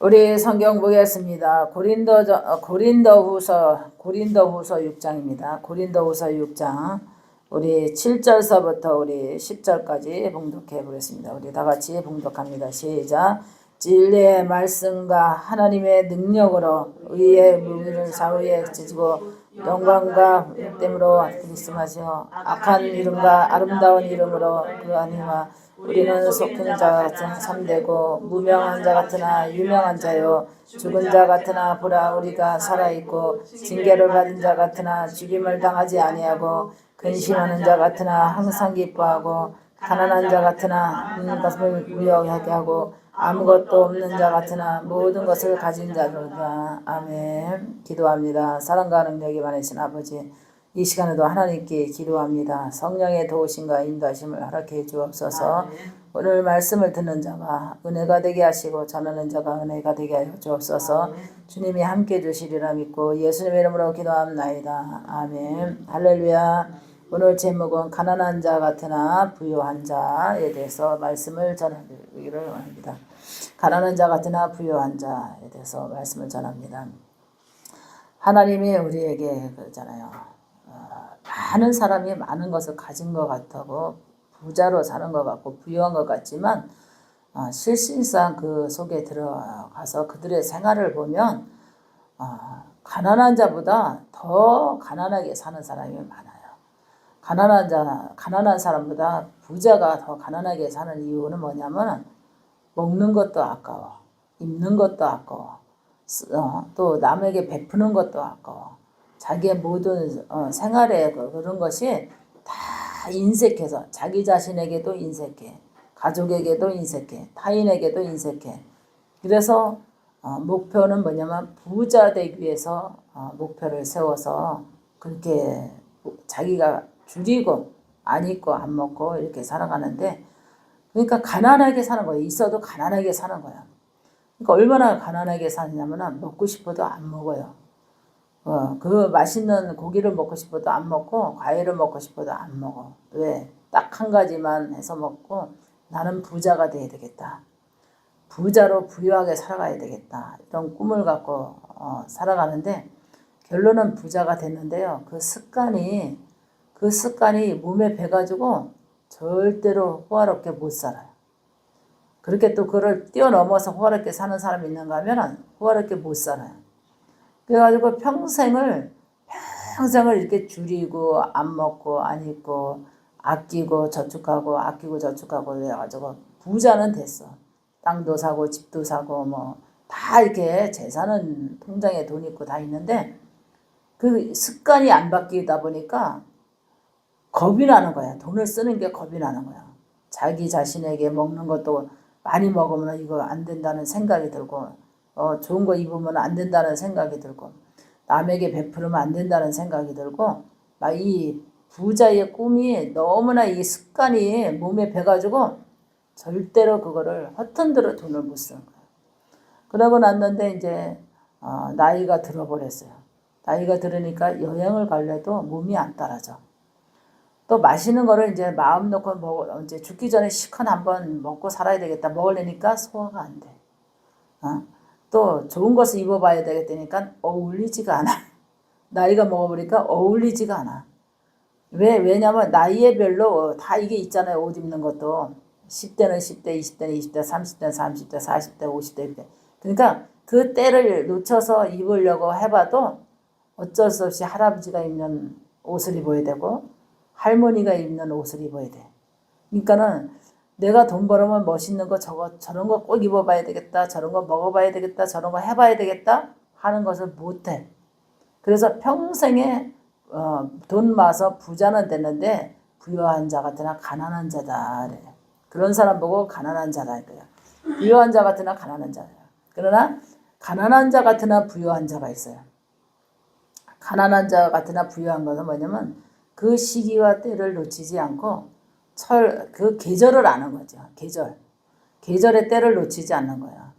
우리 성경 보겠습니다. 고린도 어, 고린도후서 고린도후서 6장입니다. 고린도후서 6장 우리 7절서부터 우리 10절까지 봉독해 보겠습니다. 우리 다 같이 봉독합니다. 시작. 진리의 말씀과 하나님의 능력으로 의의 무기를 사후에 지지고 영광과 됨으로 말씀하시어 악한 이름과 아름다운 이름으로 그 아니와 우리는 속히는 자 같은 참되고 무명한 자 같으나 유명한 자요. 죽은 자 같으나 보라 우리가 살아 있고 징계를 받은 자 같으나 죽임을 당하지 아니하고 근심하는 자 같으나 항상 기뻐하고 가난한 자 같으나 있는 것을 무역하게 하고 아무것도 없는 자 같으나 모든 것을 가진 자로다. 아멘. 기도합니다. 사랑과 능력이 많으신 아버지 이 시간에도 하나님께 기도합니다. 성령의 도우심과 인도하심을 허락해 주옵소서. 오늘 말씀을 듣는 자가 은혜가 되게 하시고 전하는 자가 은혜가 되게 하여 주옵소서. 주님이 함께 주시리라 믿고 예수님의 이름으로 기도합나이다. 아멘. 할렐루야. 오늘 제목은 가난한 자 같으나 부유한 자에 대해서 말씀을 전하기를 원합니다. 가난한 자 같으나 부유한 자에 대해서 말씀을 전합니다. 하나님이 우리에게 그러잖아요. 어, 많은 사람이 많은 것을 가진 것 같다고 부자로 사는 것 같고 부유한 것 같지만 어, 실질상 그 속에 들어가서 그들의 생활을 보면 어, 가난한 자보다 더 가난하게 사는 사람이 많아요. 가난한 자, 가난한 사람보다 부자가 더 가난하게 사는 이유는 뭐냐면 먹는 것도 아까워, 입는 것도 아까워, 어, 또 남에게 베푸는 것도 아까워. 자기의 모든 어, 생활의 그, 그런 것이 다 인색해서 자기 자신에게도 인색해, 가족에게도 인색해, 타인에게도 인색해. 그래서 어, 목표는 뭐냐면 부자 되기 위해서 어, 목표를 세워서 그렇게 자기가 줄이고 안 입고 안 먹고 이렇게 살아가는데 그러니까 가난하게 사는 거예요. 있어도 가난하게 사는 거야. 그러니까 얼마나 가난하게 사냐면 먹고 싶어도 안 먹어요. 어, 그 맛있는 고기를 먹고 싶어도 안 먹고 과일을 먹고 싶어도 안 먹어. 왜? 딱 한 가지만 해서 먹고 나는 부자가 돼야 되겠다. 부자로 부유하게 살아가야 되겠다. 이런 꿈을 갖고 어, 살아가는데 결론은 부자가 됐는데요. 그 습관이 그 습관이 몸에 배가지고 절대로 호화롭게 못 살아요. 그렇게 또 그걸 뛰어넘어서 호화롭게 사는 사람이 있는가 하면 호화롭게 못 살아요. 그래가지고 평생을, 평생을 이렇게 줄이고, 안 먹고, 안 입고, 아끼고, 저축하고, 아끼고, 저축하고, 그래가지고 부자는 됐어. 땅도 사고, 집도 사고, 뭐, 다 이렇게 재산은 통장에 돈 있고 다 있는데, 그 습관이 안 바뀌다 보니까 겁이 나는 거야. 돈을 쓰는 게 겁이 나는 거야. 자기 자신에게 먹는 것도 많이 먹으면 이거 안 된다는 생각이 들고, 어, 좋은 거 입으면 안 된다는 생각이 들고, 남에게 베풀으면 안 된다는 생각이 들고, 막 이 부자의 꿈이 너무나 이 습관이 몸에 배가지고 절대로 그거를 허튼 대로 돈을 못 쓰는 거야. 그러고 났는데 이제 어, 나이가 들어버렸어요. 나이가 들으니까 여행을 갈래도 몸이 안 따라져. 또 맛있는 거를 이제 마음 놓고 먹 이제 죽기 전에 시컨 한번 먹고 살아야 되겠다. 먹으려니까 소화가 안 돼. 어? 또 좋은 것을 입어봐야 되겠다니까 어울리지가 않아. 나이가 먹어보니까 어울리지가 않아. 왜? 왜냐면 나이에 별로 다 이게 있잖아요. 옷 입는 것도. 10대는 10대, 20대는 20대, 30대는 30대, 40대, 50대, 60대. 그러니까 그 때를 놓쳐서 입으려고 해봐도 어쩔 수 없이 할아버지가 입는 옷을 입어야 되고 할머니가 입는 옷을 입어야 돼. 그러니까는 내가 돈 벌으면 멋있는 거 저거 저런 거 꼭 입어봐야 되겠다. 저런 거 먹어봐야 되겠다. 저런 거 해봐야 되겠다. 하는 것을 못해. 그래서 평생에 어, 돈 마서 부자는 됐는데 부유한 자 같으나 가난한 자다. 그래. 그런 사람 보고 가난한 자다 이거야. 부유한 자 같으나 가난한 자야. 그러나 가난한 자 같으나 부유한 자가 있어요. 가난한 자 같으나 부유한 것은 뭐냐면 그 시기와 때를 놓치지 않고 철, 그 계절을 아는 거죠. 계절. 계절의 때를 놓치지 않는 거야.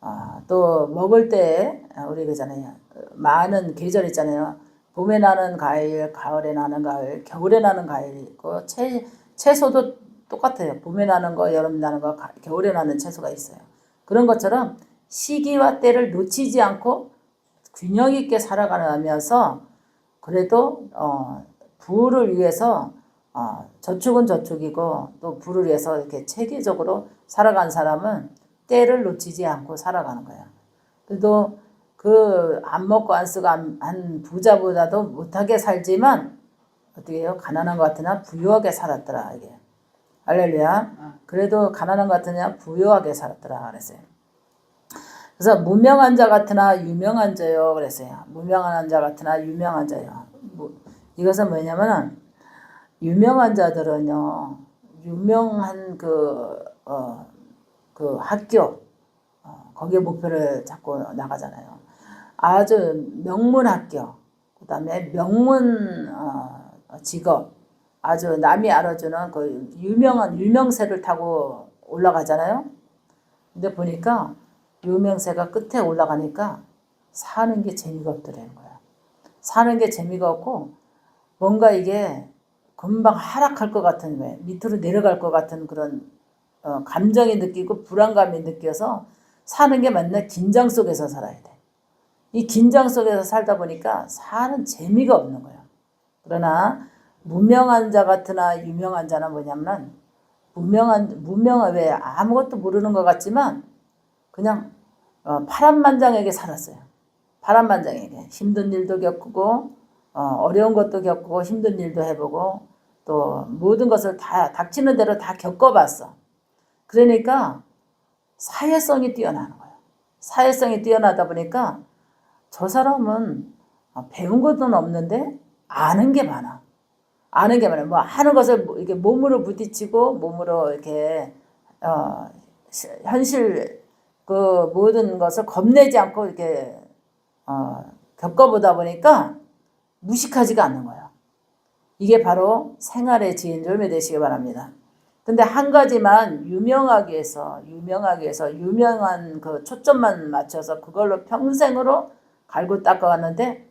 아, 또 먹을 때 우리 그잖아요. 많은 계절 있잖아요. 봄에 나는 과일, 가을에 나는 가을, 겨울에 나는 과일 있고 채, 채소도 똑같아요. 봄에 나는 거, 여름에 나는 거, 겨울에 나는 채소가 있어요. 그런 것처럼 시기와 때를 놓치지 않고 균형 있게 살아가면서 그래도 어, 부를 위해서 어, 저축은 저축이고 또 부를 위해서 이렇게 체계적으로 살아간 사람은 때를 놓치지 않고 살아가는 거예요. 그래도 그 안 먹고 안 쓰고 안, 한 부자보다도 못하게 살지만 어떻게 해요? 가난한 것 같으나 부유하게 살았더라 이게. 할렐루야. 그래도 가난한 것 같으냐 부유하게 살았더라 그랬어요. 그래서 무명한 자 같으나 유명한 자요 그랬어요. 무명한 자 같으나 유명한 자요. 뭐, 이것은 뭐냐면은 유명한 자들은요 유명한 그, 어, 그 학교 어, 거기에 목표를 잡고 나가잖아요. 아주 명문 학교 그 다음에 명문 어, 직업 아주 남이 알아주는 그 유명한 유명세를 타고 올라가잖아요. 근데 보니까 유명세가 끝에 올라가니까 사는 게 재미가 없더라는 거야. 사는 게 재미가 없고 뭔가 이게 금방 하락할 것 같은 왜 밑으로 내려갈 것 같은 그런 어, 감정이 느끼고 불안감이 느껴서 사는 게 맨날 긴장 속에서 살아야 돼. 이 긴장 속에서 살다 보니까 사는 재미가 없는 거야. 그러나 무명한 자 같으나 유명한 자는 뭐냐면 무명한 무명한 왜 아무것도 모르는 것 같지만 그냥 어, 파란만장에게 살았어요. 파란만장에게 힘든 일도 겪고 어, 어려운 것도 겪고 힘든 일도 해보고 또 모든 것을 다 닥치는 대로 다 겪어봤어. 그러니까 사회성이 뛰어나는 거예요. 사회성이 뛰어나다 보니까 저 사람은 어, 배운 것은 없는데 아는 게 많아. 아는 게 많아. 뭐 하는 것을 뭐 이렇게 몸으로 부딪히고 몸으로 이렇게 어, 시- 현실 그 모든 것을 겁내지 않고 이렇게 어, 겪어보다 보니까 무식하지가 않는 거예요. 이게 바로 생활의 지인 열매 되시기 바랍니다. 근데 한 가지만 유명하기 위해서 유명하기 위해서 유명한 그 초점만 맞춰서 그걸로 평생으로 갈고 닦아왔는데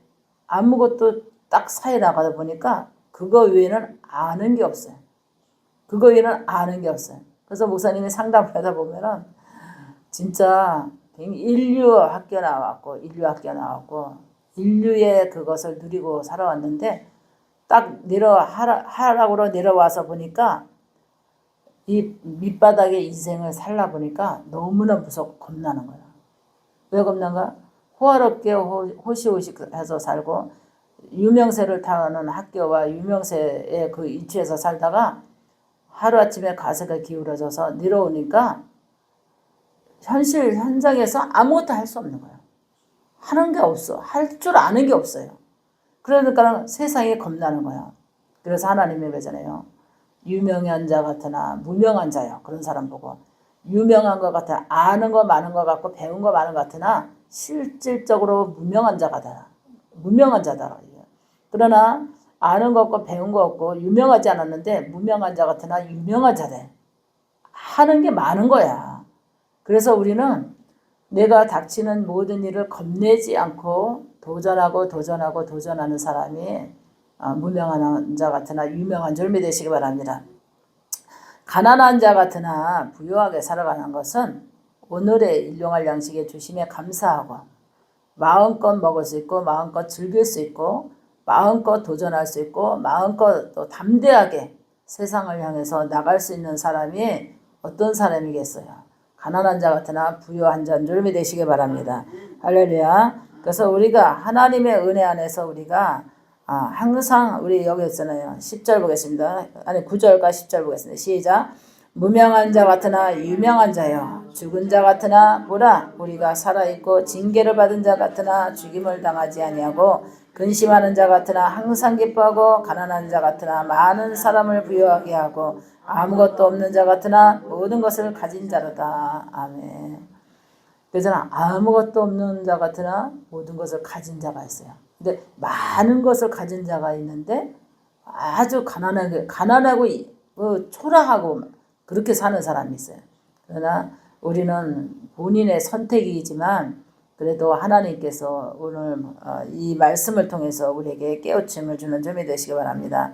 아무것도 딱 사회 나가다 보니까 그거 외에는 아는 게 없어요. 그거 외에는 아는 게 없어요. 그래서 목사님이 상담을 하다 보면은 진짜 인류 학교 나왔고 인류 학교 나왔고 인류의 그것을 누리고 살아왔는데 딱 내려 하락으로 내려와서 보니까 이 밑바닥의 인생을 살다 보니까 너무나 무섭고 겁나는 거야. 왜 겁난가? 호화롭게 호, 호시호식해서 살고 유명세를 타는 학교와 유명세의 그 위치에서 살다가 하루아침에 가세가 기울어져서 내려오니까 현실 현장에서 아무것도 할 수 없는 거예요. 하는 게 없어. 할 줄 아는 게 없어요. 그러니까 세상에 겁나는 거야. 그래서 하나님이 그러잖아요. 유명한 자 같으나 무명한 자요. 그런 사람 보고 유명한 것 같아 아는 거 많은 것 같고 배운 거 많은 것 같으나 실질적으로 무명한 자가 다 무명한 자다. 그러나 아는 거 없고 배운 거 없고 유명하지 않았는데 무명한 자 같으나 유명한 자래. 하는 게 많은 거야. 그래서 우리는 내가 닥치는 모든 일을 겁내지 않고 도전하고 도전하고 도전하는 사람이 아, 무명한 자 같으나 유명한 절미 되시기 바랍니다. 가난한 자 같으나 부유하게 살아가는 것은 오늘의 일용할 양식에 주심에 감사하고 마음껏 먹을 수 있고 마음껏 즐길 수 있고 마음껏 도전할 수 있고 마음껏 또 담대하게 세상을 향해서 나갈 수 있는 사람이 어떤 사람이겠어요? 가난한 자 같으나 부유한 자인 줄 믿으시기 바랍니다. 할렐루야. 그래서 우리가 하나님의 은혜 안에서 우리가 아, 항상 우리 여기 있잖아요. 10절 보겠습니다. 아니 9절과 10절 보겠습니다. 시작. 무명한 자 같으나 유명한 자여 죽은 자 같으나 보라 우리가 살아있고 징계를 받은 자 같으나 죽임을 당하지 아니하고 근심하는 자 같으나 항상 기뻐하고 가난한 자 같으나 많은 사람을 부유하게 하고 아무것도 없는 자 같으나 모든 것을 가진 자로다. 아멘. 그래서 아무것도 없는 자 같으나 모든 것을 가진 자가 있어요. 근데 많은 것을 가진 자가 있는데 아주 가난하게 가난하고 이- 어, 초라하고 그렇게 사는 사람이 있어요. 그러나 우리는 본인의 선택이지만 그래도 하나님께서 오늘 어, 이 말씀을 통해서 우리에게 깨우침을 주는 점이 되시기 바랍니다.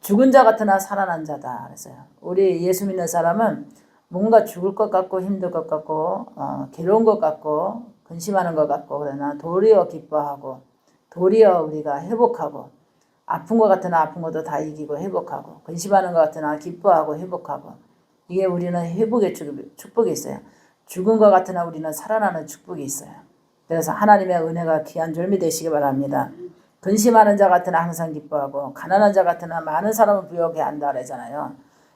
죽은 자 같으나 살아난 자다 그랬어요. 우리 예수 믿는 사람은 뭔가 죽을 것 같고 힘들 것 같고 어, 괴로운 것 같고 근심하는 것 같고 그러나 도리어 기뻐하고 도리어 우리가 회복하고 아픈 것 같으나 아픈 것도 다 이기고 회복하고 근심하는 것 같으나 기뻐하고 회복하고 이게 우리는 회복의 축- 축복이 있어요. 죽은 것 같으나 우리는 살아나는 축복이 있어요. 그래서 하나님의 은혜가 귀한 졸미 되시기 바랍니다. 근심하는 자 같으나 항상 기뻐하고 가난한 자 같으나 많은 사람을 부여하게 한다 그러잖아요.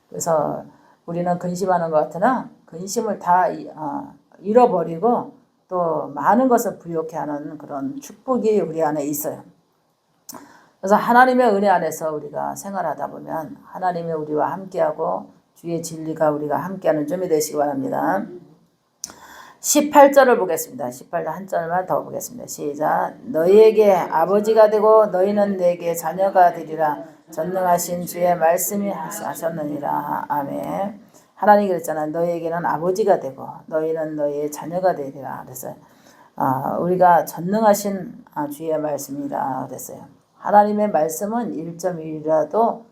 그래서 우리는 근심하는 것 같으나 근심을 다 이- 어, 잃어버리고 또 많은 것을 부여케 하는 그런 축복이 우리 안에 있어요. 그래서 하나님의 은혜 안에서 우리가 생활하다 보면 하나님이 우리와 함께하고 주의 진리가 우리가 함께하는 점이 되시기 바랍니다. 18절을 보겠습니다. 18절 한 절만 더 보겠습니다. 시작. 너희에게 아버지가 되고 너희는 내게 자녀가 되리라. 전능하신 주의 말씀이 하셨느니라. 아멘. 하나님이 그랬잖아요. 너희에게는 아버지가 되고 너희는 너희의 자녀가 되리라. 그래서 아, 우리가 전능하신 아, 주의 말씀이라 그랬어요. 하나님의 말씀은 1.1이라도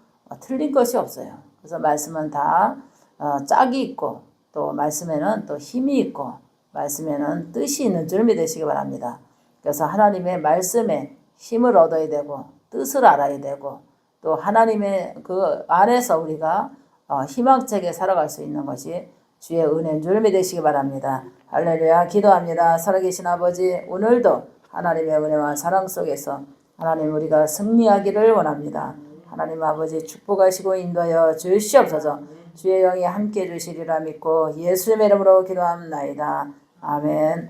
틀린 것이 없어요. 그래서 말씀은 다 어, 짝이 있고 또 말씀에는 또 힘이 있고 말씀에는 뜻이 있는 줄 믿으시기 바랍니다. 그래서 하나님의 말씀에 힘을 얻어야 되고 뜻을 알아야 되고 또 하나님의 그 안에서 우리가 어, 희망차게 살아갈 수 있는 것이 주의 은혜인 줄 믿으시기 바랍니다. 할렐루야 기도합니다. 살아계신 아버지 오늘도 하나님의 은혜와 사랑 속에서 하나님 우리가 승리하기를 원합니다. 하나님 아버지 축복하시고 인도하여 주시옵소서 주의 영이 함께 해주시리라 믿고 예수님의 이름으로 기도합나이다. 아멘